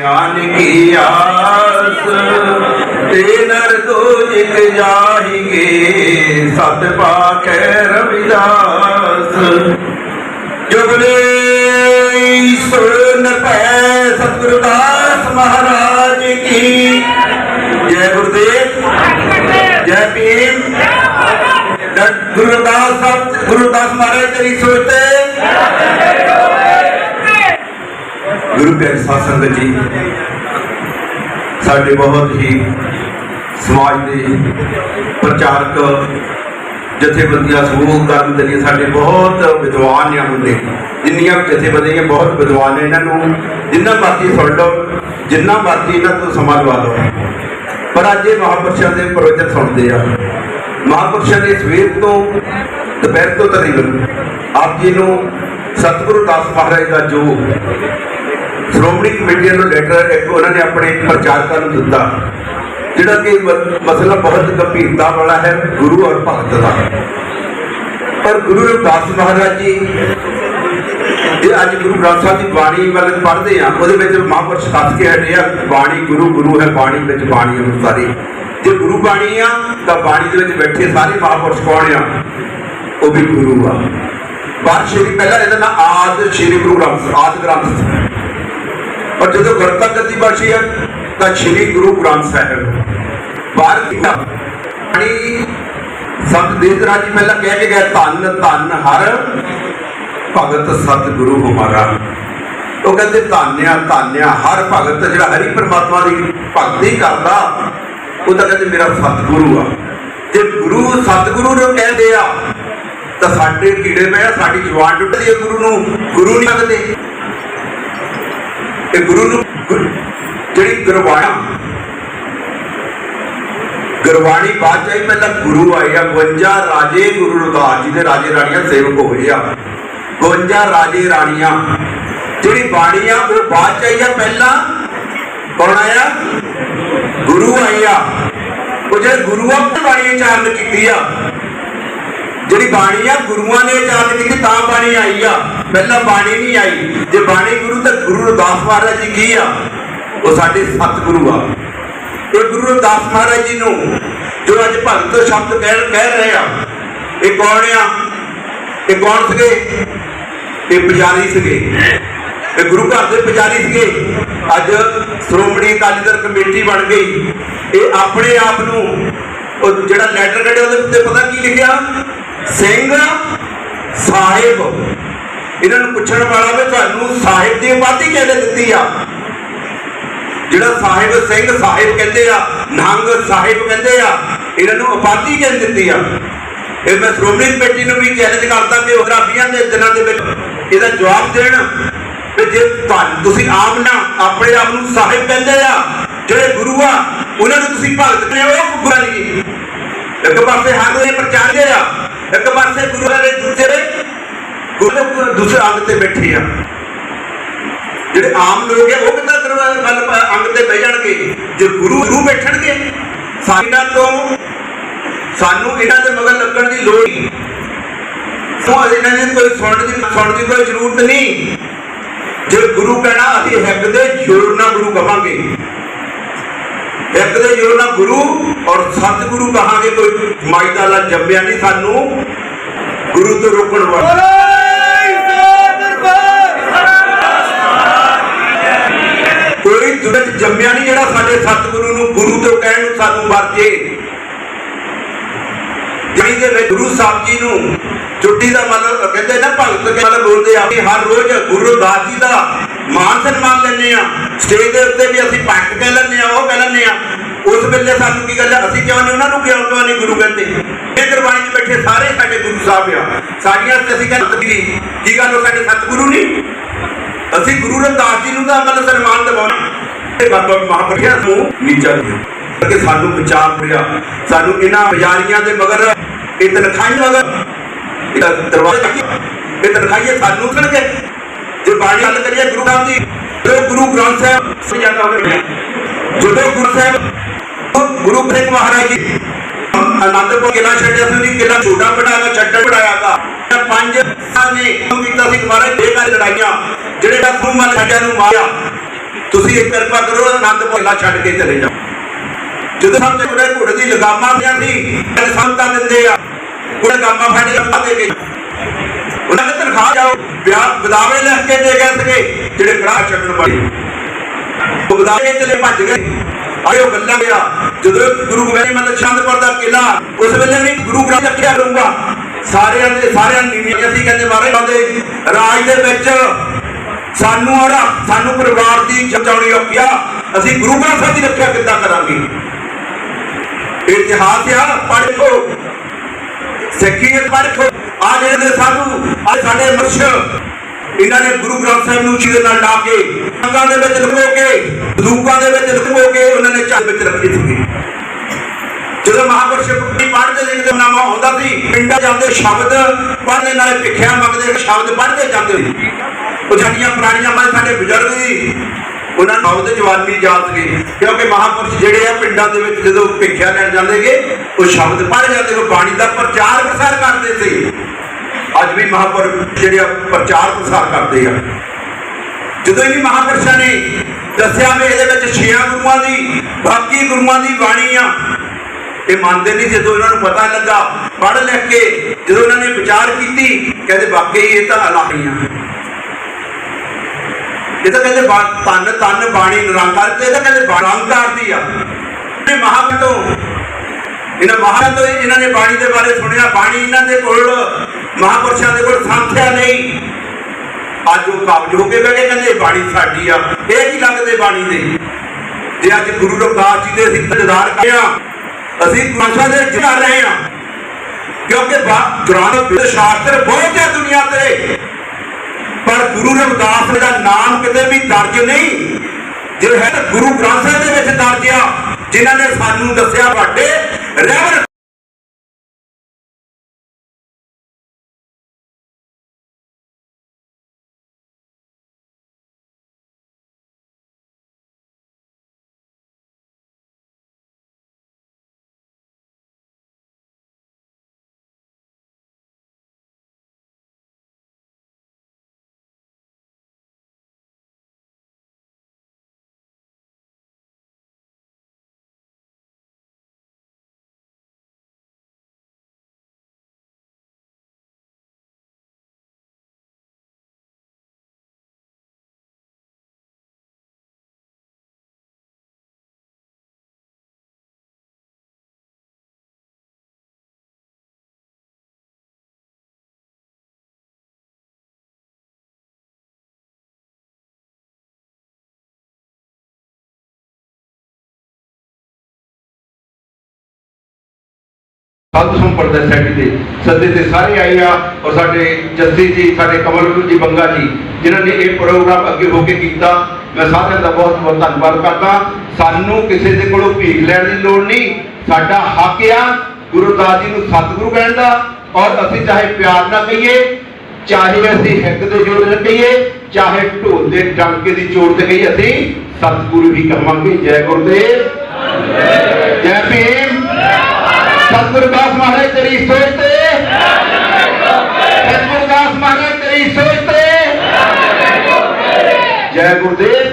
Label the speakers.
Speaker 1: ਗਿਆਨ ਕੀ ਆਸ? ਤੇ ਨਰ ਦੋਜਿਕ ਜਾਹੀਗੇ ਸਤ ਪਾਖੈ ਰਵਿਦਾਸ। ਜੁਗਲੇ ਈਸ਼ਵਰ ਨਪੈ ਸਤਿਗੁਰਦਾਸ ਮਹਾਰਾਜ ਕੀ। ਜੈ ਗੁਰਦੇਵ, ਜੈ ਭੀਮ। ਗੁਰਦਾਸ ਸਾਹਿਬ, ਗੁਰਦਾਸ ਮਹਾਰਾਜ ਤੇਰੀ ਸੋਚ ਗੁਰੂ ਪਿਆਰੇ ਸਾਧ ਸੰਗਤ ਜੀ, ਸਾਡੇ ਬਹੁਤ ਹੀ ਸਮਾਜ ਦੇ ਪ੍ਰਚਾਰਕ ਜਥੇਬੰਦੀਆਂ ਸਮੂਹ ਕਰਨ ਦੇ ਲਈ ਸਾਡੇ ਬਹੁਤ ਵਿਦਵਾਨ ਨੇ ਹੁੰਦੇ ਜਿੰਨੀਆਂ ਜਥੇਬੰਦੀਆਂ ਬਹੁਤ ਵਿਦਵਾਨ ਨੇ ਇਹਨਾਂ ਨੂੰ। ਜਿੰਨਾ ਮਰਜ਼ੀ ਸੁਣ ਲਓ, ਜਿੰਨਾ ਮਰਜ਼ੀ ਇਹਨਾਂ ਤੋਂ ਸਮਾਂ ਲਵਾ ਲਓ। ਪਰ ਅੱਜ ਇਹ ਮਹਾਂਪੁਰਸ਼ਾਂ ਦੇ ਪ੍ਰਵਚਨ ਸੁਣਦੇ ਆ। ਮਹਾਂਪੁਰਸ਼ਾਂ ਨੇ ਸਵੇਰ ਤੋਂ ਦੁਪਹਿਰ ਤੋਂ ਤਕਰੀਬਨ ਆਪ ਜੀ ਨੂੰ ਸਤਿਗੁਰੂ ਦਾਸ ਮਹਾਰਾਜ ਦਾ ਜੋ ਸ਼੍ਰੋਮਣੀ ਕਮੇਟੀ ਨੂੰ ਲੈਟਰ ਇੱਕ ਉਹਨਾਂ ਨੇ ਆਪਣੇ ਪ੍ਰਚਾਰਕਾਂ ਨੂੰ ਦਿੱਤਾ, ਜਿਹੜਾ ਕਿ ਮਸਲਾ ਬਹੁਤ ਗੰਭੀਰਤਾ ਵਾਲਾ ਹੈ, ਗੁਰੂ ਔਰ ਭਗਤ ਦਾ। ਪਰ ਗੁਰੂ ਰਵਿਦਾਸ ਮਹਾਰਾਜ ਜੀ ਜੇ ਅੱਜ ਗੁਰੂ ਗ੍ਰੰਥ ਸਾਹਿਬ ਦੀ ਬਾਣੀ ਵੱਲ ਪੜ੍ਹਦੇ ਆ, ਉਹਦੇ ਵਿੱਚ ਮਹਾਂਪੁਰਸ਼ ਦੱਸ ਕੇ ਹਟੇ ਆ, ਬਾਣੀ ਗੁਰੂ ਗੁਰੂ ਹੈ ਬਾਣੀ ਵਿੱਚ ਬਾਣੀ ਅਨੁਸਾਰੀ ਜੇ ਗੁਰੂ ਬਾਣੀ ਆ, ਤਾਂ ਬਾਣੀ ਦੇ ਵਿੱਚ ਬੈਠੇ ਸਾਰੇ ਮਹਾਂਪੁਰਸ਼ ਕੌਣ ਆ? ਉਹ ਵੀ ਗੁਰੂ ਆ। ਬਾਦ ਸ਼੍ਰੀ, ਪਹਿਲਾਂ ਇਹਦਾ ਨਾਮ ਆਦ, ਸ਼੍ਰੀ ਗੁਰੂ ਗ੍ਰੰਥ, ਆਦ ਗ੍ਰੰਥ। ਪਰ ਜਦੋਂ ਗੁਰਤਕ ਗੱਦੀ ਬਖਸ਼ੀ ਹੈ, ਤਾਂ ਸ਼੍ਰੀ ਗੁਰੂ ਗ੍ਰੰਥ ਸਾਹਿਬ। ਬਾਹਰ ਕੀਤਾ ਬਾਣੀ ਸੰਤ ਦੇਵਰਾਜ ਜੀ ਪਹਿਲਾਂ ਕਹਿ ਕੇ ਗਿਆ ਧੰਨ ਧੰਨ ਹਰ ਭਗਤ ਸਤਿਗੁਰੂ ਹਮਾਰਾ। ਉਹ ਕਹਿੰਦੇ, ਧੰਨਿਆ ਧੰਨਿਆ ਹਰ ਭਗਤ, ਜਿਹੜਾ ਹਰੀ ਪਰਮਾਤਮਾ ਦੀ ਭਗਤੀ ਕਰਦਾ, ਉਹ ਤਾਂ ਕਹਿੰਦੇ ਮੇਰਾ ਸਤਿਗੁਰੂ ਆ। ਜੇ ਗੁਰੂ ਸਤਿਗੁਰੂ ਨੂੰ ਕਹਿੰਦੇ ਆ, ਤਾਂ ਸਾਡੇ ਕੀੜੇ ਪਏ ਆ, ਸਾਡੀ ਜਵਾਨ ਟੁੱਟਦੀ ਹੈ ਗੁਰੂ ਨੂੰ। ਗੁਰੂ ਨਹੀਂ ਲੱਗਦੇ ਇਹ ਗੁਰੂ ਨੂੰ ਜਿਹੜੀ ਗੁਰਬਾਣੀ ਗੁਰਬਾਣੀ ਬਾਅਦ ਚਾਹੀ ਪਹਿਲਾਂ ਗੁਰੂ ਆਏ ਆ 52 ਰਾਜੇ ਗੁਰੂ ਰਦਾਸ ਜੀ ਦੇ ਰਾਜੇ ਰਾਣੀਆਂ ਸੇਵਕ ਹੋਏ ਆ। 52 ਰਾਜੇ ਰਾਣੀਆਂ, ਜਿਹੜੀ ਬਾਣੀ ਆ, ਉਹ ਬਾਅਦ ਚ ਆਈ ਆ ਪਹਿਲਾਂ। ਕੌਣ ਆਇਆ? ਗੁਰੂ ਆਏ ਆ। ਉਹ ਜਿਹੜੇ ਗੁਰੂ ਆ, ਉਹ ਬਾਣੀ ਉਚਾਰਨ ਕੀਤੀ ਆ। ਜਿਹੜੀ ਬਾਣੀ ਆ, ਗੁਰੂਆਂ ਨੇ ਉਚਾਰਨ ਕੀਤੀ, ਤਾਂ ਬਾਣੀ ਆਈ ਆ। ਪਹਿਲਾਂ ਬਾਣੀ ਨਹੀਂ ਆਈ। ਜੇ ਬਾਣੀ ਗੁਰੂ ਤਾਂ ਗੁਰੂ ਰਦਾਸ ਮਹਾਰਾਜ ਜੀ ਕੀ ਆ? ਉਹ ਸਾਡੇ ਸਤਿਗੁਰੂ ਆ। ਇਹ ਗੁਰੂ ਰਵਿਦਾਸ ਮਹਾਰਾਜ ਜੀ ਨੂੰ ਜੋ ਅੱਜ ਭਗਤ ਸ਼ਬਦ ਕਹਿ ਕਹਿ ਰਹੇ ਆ, ਇਹ ਕੌਣ ਆ? ਇਹ ਕੌਣ ਸੀਗੇ? ਇਹ ਪੁਜਾਰੀ ਸੀਗੇ। ਇਹ ਗੁਰੂ ਘਰ ਦੇ ਪੁਜਾਰੀ ਸੀਗੇ। ਅੱਜ ਸ਼੍ਰੋਮਣੀ ਅਕਾਲੀ ਦਲ ਕਮੇਟੀ ਬਣ ਗਈ। ਇਹ ਆਪਣੇ ਆਪ ਨੂੰ, ਉਹ ਜਿਹੜਾ ਲੈਟਰ ਕੱਢਿਆ ਉਹਦੇ ਉੱਤੇ ਪਤਾ ਕੀ ਲਿਖਿਆ? ਸਿੰਘ ਸਾਹਿਬ। ਇਹਨਾਂ ਨੂੰ ਪੁੱਛਣ ਵਾਲਾ ਵੀ ਤੁਹਾਨੂੰ ਸਾਹਿਬ ਦੀ ਉਪਾਧੀ ਕਿਹਨੇ ਦਿੱਤੀ ਆ? ਜਿਹੜਾ ਸਾਹਿਬ ਸਿੰਘ ਸਾਹਿਬ ਕਹਿੰਦੇ ਆ, ਨੰਗ ਸਾਹਿਬ ਕਹਿੰਦੇ ਆ, ਇਹਨਾਂ ਨੂੰ ਉਪਾਧੀ ਕਿਹਨੇ ਦਿੱਤੀ ਆ? ਇਹ ਮੈਂ ਸ਼੍ਰੋਮਣੀ ਕਮੇਟੀ ਨੂੰ ਵੀ ਚੈਲੰਜ ਕਰਦਾ ਕਿ ਉਹ ਦੇ ਦਿਨਾਂ ਦੇ ਵਿੱਚ ਇਹਦਾ ਜਵਾਬ ਦੇਣ। ਕਿ ਜੇ ਤੁਹਾਨੂੰ, ਤੁਸੀਂ ਆਪ ਨਾ ਆਪਣੇ ਆਪ ਨੂੰ ਸਾਹਿਬ ਕਹਿੰਦੇ ਆ, ਜਿਹੜੇ ਗੁਰੂ ਆ, ਉਹਨਾਂ ਨੂੰ ਤੁਸੀਂ ਭਗਤ ਕਹਿੰਦੇ ਹੋ ਉਹ ਗੁਰੂ ਨਹੀਂ ਇੱਕ ਪਾਸੇ ਹਰ ਦੇ ਪ੍ਰਚਾਰਦੇ ਆ ਇੱਕ ਪਾਸੇ ਗੁਰੂ ਦੇ ਦੂਜੇ ਗੁਰੂ ਦੂਸਰੇ ਅੰਗ ਤੇ ਬੈਠੇ ਆ। ਜਿਹੜੇ ਆਮ ਲੋਕ ਆ, ਉਹ ਕਿੱਦਾਂ ਦਰਵਾਜ਼ੇ ਗੱਲ ਅੰਗ ਤੇ ਬਹਿ ਜਾਣਗੇ? ਜੇ ਗੁਰੂ ਗੁਰੂ ਬੈਠਣਗੇ, ਸਾਡਾ ਤੋਂ ਸਾਨੂੰ ਇਹਨਾਂ ਦੇ ਮਗਰ ਲੱਗਣ ਦੀ ਲੋੜ ਨਹੀਂ। ਸੋ ਇਹਨਾਂ ਦੀ ਕੋਈ ਸੁਣਨ ਦੀ ਸੁਣਨ ਦੀ ਕੋਈ ਜ਼ਰੂਰਤ ਨਹੀਂ। ਜੇ ਗੁਰੂ ਕਹਿਣਾ, ਅਸੀਂ ਹਿੱਕ ਦੇ ਜੋਰ ਗੁਰੂ ਕਹਾਂਗੇ। ਹਿੱਕ ਦੇ ਜੋਰ ਨਾਲ ਗੁਰੂ ਔਰ ਸਤਿਗੁਰੂ ਕਹਾਂਗੇ ਕੋਈ ਮਾਈ ਦਾ ਲਾ ਜੰਮਿਆ ਨਹੀਂ ਸਾਨੂੰ ਗੁਰੂ ਤੋਂ ਰੋਕਣ ਵਾਲਾ। ਕੋਈ ਜੰਮਿਆ ਨਹੀਂ ਜਿਹੜਾ ਸਾਡੇ ਸਤਿਗੁਰੂ ਨੂੰ ਗੁਰੂ ਤੋਂ ਕਹਿਣ ਨੂੰ ਸਾਨੂੰ ਵਰਜੇ ਜਿਹੜੀ ਦੇ ਵਿੱਚ ਗੁਰੂ ਸਾਹਿਬ ਜੀ ਨੂੰ ਛੁੱਟੀ ਦਾ ਮਤਲਬ ਕਹਿੰਦੇ ਨਾ ਭਗਤ ਕੇ ਮਤਲਬ ਬੋਲਦੇ ਆ ਹਰ ਰੋਜ਼ ਗੁਰੂ ਦਾਸ ਜੀ ਦਾ ਮਾਨ ਸਨਮਾਨ ਲੈਂਦੇ ਆ। ਸਟੇਜ ਦੇ ਉੱਤੇ ਵੀ ਅਸੀਂ ਪੱਟ ਕਹਿ ਲੈਂਦੇ ਆ ਉਹ ਕਹਿ ਲੈਂਦੇ ਆ ਉਸ ਵੇਲੇ ਸਾਨੂੰ ਕੀ ਗੱਲ ਅਸੀਂ ਕਿਉਂ ਨਹੀਂ ਉਹਨਾਂ ਨੂੰ ਕਿਉਂ ਕਿਉਂ ਨਹੀਂ ਗੁਰੂ ਕਹਿੰਦੇ? ਇਹ ਗੁਰਬਾਣੀ 'ਚ ਬੈਠੇ ਸਾਰੇ ਸਾਡੇ ਗੁਰੂ ਸਾਹਿਬ ਆ। ਸਾਡੀਆਂ ਤੇ ਅਸੀਂ ਕਹਿੰਦੇ ਕੀ ਕੀ ਗੱਲ ਉਹ ਸਾਡੇ ਸਤਿਗੁਰੂ ਨਹੀਂ? ਅਸੀਂ ਗੁਰੂ ਰਵਿਦਾਸ ਜੀ ਨੂੰ ਤਾਂ ਮਤਲਬ ਸਨਮਾਨ ਦਿਵਾਉਣਾ। ਤੇ ਬਾਬਾ ਮਹਾਂਪੁਰਖਿਆ ਨੂੰ ਨੀਚਾ ਦਿਓ ਕਿ ਸਾਨੂੰ ਬਚਾ ਪਿਆ ਸਾਨੂੰ ਇਹਨਾਂ ਬਜ਼ਾਰੀਆਂ ਦੇ ਮਗਰ ਇਹ ਤਨਖਾਹੀਆਂ ਮਗਰ ਇਹ ਦਰਵਾਜ਼ੇ ਇਹ ਤਨਖਾਹੀਆਂ ਸਾਨੂੰ ਉਠਣਗੇ। ਜੇ ਬਾਣੀ ਗੱਲ ਕਰੀਏ ਗੁਰੂ ਸਾਹਿਬ ਦੀ ਜਦੋਂ ਗੁਰੂ ਗ੍ਰੰਥ ਸਾਹਿਬ ਸਜਾਦਾ ਹੋਵੇ ਜਦੋਂ ਗੁਰੂ ਸਾਹਿਬ ਗੁਰੂ ਗ੍ਰੰਥ ਮਹਾਰਾਜ ਜੀ ਅਨੰਦਪੁਰ ਕਿਲਾ ਛੱਡਿਆ ਸੀ, ਉਹਦੀ ਕਿਲਾ ਛੋਟਾ ਪੜਾਗਾ ਛੱਡਣ ਪੜਾਇਆਗਾ ਪੰਜ ਨੇ ਕੀਤਾ ਸੀ ਮਹਾਰਾਜ ਬੇਕਾਰ ਲੜਾਈਆਂ, ਜਿਹੜੇ ਦਾ ਖੂਨ ਛੱਡਿਆ ਨੂੰ ਮਾਰਿਆ। ਤੁਸੀਂ ਇੱਕ ਕਿਰਪਾ ਕਰੋ ਆਨੰਦ ਭੋਲਾ ਛੱਡ ਕੇ ਚਲੇ ਜਾਓ। ਜਦੋਂ ਸਭ ਤੋਂ ਘੋੜੇ ਦੀ ਲਗਾਮਾਂ ਪਿਆ ਸੀ ਇਹ ਸੰਤਾਂ ਦਿੰਦੇ ਆ। ਉਹ ਲਗਾਮਾਂ ਫੜ ਕੇ ਦੇ ਗਏ ਉਹਨਾਂ ਨੇ ਤਨਖਾਹ ਜਾਓ, ਵਿਆਹ ਬਦਾਵੇ ਲਿਖ ਕੇ ਦੇ ਗਏ ਸੀਗੇ, ਜਿਹੜੇ ਕੜਾਹ ਛੱਡਣ ਵਾਲੇ। ਬਦਾਵੇ ਚਲੇ ਭੱਜ ਗਏ। ਆਇਓ ਗੱਲਾਂ ਗਿਆ ਜਦੋਂ ਗੁਰੂ ਗੋਬਿੰਦ ਮਤਲਬ ਚੰਦਪੁਰ ਦਾ ਕਿਲਾ ਉਸ ਵੇਲੇ ਵੀ ਗੁਰੂ ਗ੍ਰੰਥ ਰੱਖਿਆ ਕਰੂੰਗਾ। ਸਾਰਿਆਂ ਦੇ ਸਾਰਿਆਂ ਨੀਵੀਂ ਅਸੀਂ ਕਹਿੰਦੇ, ਮਹਾਰਾਜ ਬੰਦੇ ਰਾਜ ਦੇ ਵਿੱਚ ਸਾਨੂੰ ਔਰ ਸਾਨੂੰ ਪਰਿਵਾਰ ਦੀ ਚਮਚਾਉਣੀ ਔਖਿਆ ਅਸੀਂ ਗੁਰੂ ਗ੍ਰੰਥ ਸਾਹਿਬ ਦੀ ਰੱਖਿਆ ਕਿੱਦਾਂ ਕਰਾਂਗੇ? ਇਤਿਹਾਸ ਆ, ਪੜ੍ਹੋ। ਸਿੱਖੀ ਪੜ੍ਹੋ। ਆ ਜਿਹੜੇ ਨੇ ਸਾਧੂ ਆ ਸਾਡੇ ਮੁਰਸ਼ ਇਹਨਾਂ ਨੇ ਗੁਰੂ ਗ੍ਰੰਥ ਸਾਹਿਬ ਨੂੰ ਚੀਜ਼ ਨਾਲ ਲਾ ਕੇ ਅੰਗਾਂ ਦੇ ਵਿੱਚ ਲੁਕੋ ਕੇ ਬੰਦੂਕਾਂ ਦੇ ਵਿੱਚ ਲੁਕੋ ਕੇ ਉਹਨਾਂ ਨੇ ਚੱਲ ਵਿੱਚ ਰੱਖੀ ਸੀ ਜਦੋਂ ਮਹਾਪੁਰਸ਼ ਪੜ੍ਹਦੇ ਲਿਖਦੇ ਨਾਮਾ ਹੁੰਦਾ ਸੀ, ਪਿੰਡਾਂ ਜਾਂਦੇ ਸ਼ਬਦ ਪੜ੍ਹਦੇ, ਨਾਲੇ ਭਿੱਖਿਆ ਮੰਗਦੇ ਸ਼ਬਦ ਪੜ੍ਹਦੇ ਜਾਂਦੇ ਸੀ। ਉਹ ਸਾਡੀਆਂ ਪੁਰਾਣੀਆਂ ਮਾਂ ਸਾਡੇ ਬਜ਼ੁਰਗ ਸੀ। ਉਹਨਾਂ ਨੂੰ ਬਹੁਤ ਜਵਾਨੀ ਯਾਦ ਸੀਗੇ ਕਿਉਂਕਿ ਮਹਾਪੁਰਸ਼ ਜਿਹੜੇ ਆ ਪਿੰਡਾਂ ਦੇ ਵਿੱਚ ਜਦੋਂ ਭਿੱਖਿਆ ਲੈਣ ਜਾਂਦੇਗੇ ਉਹ ਸ਼ਬਦ ਪੜ੍ਹ ਜਾਂਦੇ ਉਹ ਬਾਣੀ ਦਾ ਪ੍ਰਚਾਰ ਪ੍ਰਸਾਰ ਕਰਦੇ ਅੱਜ ਜਿਹੜੇ ਪ੍ਰਚਾਰ ਪ੍ਰਸਾਰ ਕਰਦੇ ਆ। ਜਦੋਂ ਇਹ ਮਹਾਪੁਰਸ਼ਾਂ ਨੇ ਦੱਸਿਆ ਵੀ ਇਹਦੇ ਵਿੱਚ ਛੇਆਂ ਗੁਰੂਆਂ ਦੀ, ਬਾਕੀ ਗੁਰੂਆਂ ਦੀ ਬਾਣੀ ਆ, ਇਹ ਮੰਨਦੇ ਨਹੀਂ ਜਦੋਂ ਇਹਨਾਂ ਨੂੰ ਪਤਾ ਲੱਗਾ, ਪੜ੍ਹ ਲਿਖ ਕੇ ਜਦੋਂ ਇਹਨਾਂ ਨੇ ਵਿਚਾਰ ਕੀਤੀ, ਕਹਿੰਦੇ ਵਾਕਈ ਇਹ ਤਾਂ ਅਲਾਹੀਆਂ ਇਹ ਤਾਂ ਕਹਿੰਦੇ ਬਾ- ਤਨ ਤਨ ਬਾਣੀ ਨਿਰੰਕਾਰ ਤੇ ਇਹ ਤਾਂ ਕਹਿੰਦੇ ਨਿਰੰਕਾਰ ਦੀ ਆ। ਇਹ ਮਹਾਪੁਰਸ਼ੋਂ ਇਹਨਾਂ ਮਹਾਨ ਇਹਨਾਂ ਨੇ ਬਾਣੀ ਦੇ ਬਾਰੇ ਸੁਣਿਆ, ਬਾਣੀ ਇਹਨਾਂ ਦੇ ਕੋਲ, ਮਹਾਪੁਰਸ਼ਾਂ ਦੇ ਕੋਲ ਸੰਥਿਆ ਨਹੀਂ। ਅੱਜ ਉਹ ਕਾਬਜ ਹੋ ਕੇ ਬਹਿ ਕਹਿੰਦੇ ਬਾਣੀ ਸਾਡੀ ਆ, ਇਹ ਕੀ ਲੱਗਦੇ ਬਾਣੀ ਦੇ? ਜੇ ਅੱਜ ਗੁਰੂ ਰਵਿਦਾਸ ਜੀ ਦੇ ਅਸੀਂ ਇੰਤਜ਼ਾਰ ਕਰਦੇ ਆ, ਅਸੀਂ ਭਾਸ਼ਾ ਦੇ ਜਿਹਾ ਰਹੇ ਆ, ਕਿਉਂਕਿ ਬਾ- ਦੇ ਸ਼ਾਸਤਰ ਬਹੁਤ ਹੈ ਦੁਨੀਆ ਤੇ। ਪਰ ਗੁਰੂ ਰਵਿਦਾਸ ਦਾ ਨਾਮ ਕਿਤੇ ਵੀ ਦਰਜ ਨਹੀਂ। ਜੇ ਹੈ ਤਾਂ ਗੁਰੂ ਗ੍ਰੰਥ ਸਾਹਿਬ ਦੇ ਵਿੱਚ ਦਰਜ ਆ। ਜਿਨ੍ਹਾਂ ਨੇ ਸਾਨੂੰ ਦੱਸਿਆ ਵੱਡੇ ਰੈਵਰ
Speaker 2: ਸਾਧੂ ਸੰਪਰਦਾ ਸੈਟੀ ਦੇ ਸੱਦੇ ਤੇ ਸਾਰੇ ਆਏ ਆ ਔਰ ਸਾਡੇ ਜੱਸੀ ਜੀ ਸਾਡੇ ਕਮਲਪੁਰ ਜੀ ਬੰਗਾ ਜੀ ਜਿਨ੍ਹਾਂ ਨੇ ਇਹ ਪ੍ਰੋਗਰਾਮ ਅੱਗੇ ਹੋ ਕੇ ਕੀਤਾ ਮੈਂ ਸਾਰਿਆਂ ਦਾ ਬਹੁਤ ਬਹੁਤ ਧੰਨਵਾਦ ਕਰਦਾ। ਸਾਨੂੰ ਕਿਸੇ ਦੇ ਕੋਲੋਂ ਭੀਖ ਲੈਣ ਦੀ ਲੋੜ ਨਹੀਂ ਸਾਡਾ ਹੱਕ ਆ ਗੁਰੂ ਦਾਸ ਜੀ ਨੂੰ ਸਤਿਗੁਰੂ ਕਹਿਣ ਦਾ ਔਰ ਅਸੀਂ ਚਾਹੇ ਪਿਆਰ ਨਾਲ ਕਹੀਏ ਚਾਹੇ ਅਸੀਂ ਹਿੱਕ ਦੇ ਜੋੜ ਨਾਲ ਕਹੀਏ ਚਾਹੇ ਢੋਲ ਦੇ ਡੰਕੇ ਦੀ ਚੋਟ ਤੇ ਕਹੀਏ ਅਸੀਂ ਸਤਿਗੁਰੂ ਹੀ ਕਹਾਂਗੇ। ਜੈ ਗੁਰਦੇਵ। ਜੈ ਭੀਮ। ਸਤਿਗੁਰਦਾਸ ਮਹਾਰਾਜ ਤੇਰੀ ਸੋਚ ਤੇ। ਸਤਿਗੁਰੂ ਦਾਸ ਮਹਾਰਾਜ ਤੇਰੀ ਸੋਚ ਤੇ। ਜੈ ਗੁਰਦੇਵ।